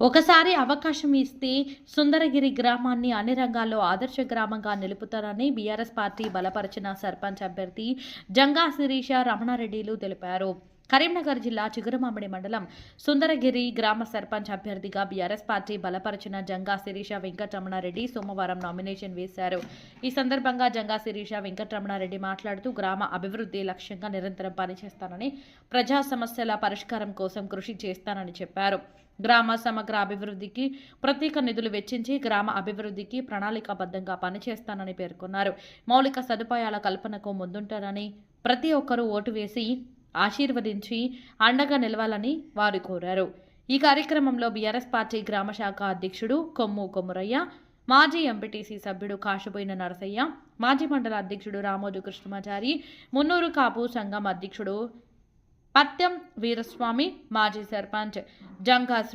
ఒకసారి అవకాశం ఇస్తే సుందరగిరి గ్రామాన్ని అన్ని రంగాల్లో ఆదర్శ గ్రామంగా నిలుపుతారని బీఆర్ఎస్ పార్టీ బలపరిచిన సర్పంచ్ అభ్యర్థి జంగా శిరీష రమణారెడ్డిలు తెలిపారు. కరీంనగర్ జిల్లా చిగురుమామిడి మండలం సుందరగిరి గ్రామ సర్పంచ్ అభ్యర్థిగా బీఆర్ఎస్ పార్టీ బలపరిచిన జంగా శిరీష వెంకటరమణారెడ్డి సోమవారం నామినేషన్ వేశారు. ఈ సందర్భంగా జంగా శిరీష వెంకటరమణారెడ్డి మాట్లాడుతూ గ్రామ అభివృద్ధి లక్ష్యంగా నిరంతరం పనిచేస్తానని ప్రజా సమస్యల పరిష్కారం కోసం కృషి చేస్తానని చెప్పారు. గ్రామ సమగ్ర అభివృద్ధికి ప్రత్యేక నిధులు వెచ్చించి గ్రామ అభివృద్ధికి ప్రణాళికాబద్ధంగా పనిచేస్తానని పేర్కొన్నారు. మౌలిక సదుపాయాల కల్పనకు ముందుంటారని ప్రతి ఒక్కరూ ఓటు వేసి ఆశీర్వదించి అండగా నిలవాలని వారు కోరారు. ఈ కార్యక్రమంలో బీఆర్ఎస్ పార్టీ గ్రామ శాఖ అధ్యక్షుడు కొమ్ము కొమ్మురయ్య మాజీ ఎంపీటీసీ సభ్యుడు కాశబోయిన నరసయ్య మాజీ మండల అధ్యక్షుడు రామోజు కృష్ణమాచారి మున్నూరు కాపు సంఘం అధ్యక్షుడు పత్యం వీరస్వామి మాజీ సర్పంచ్ జంకా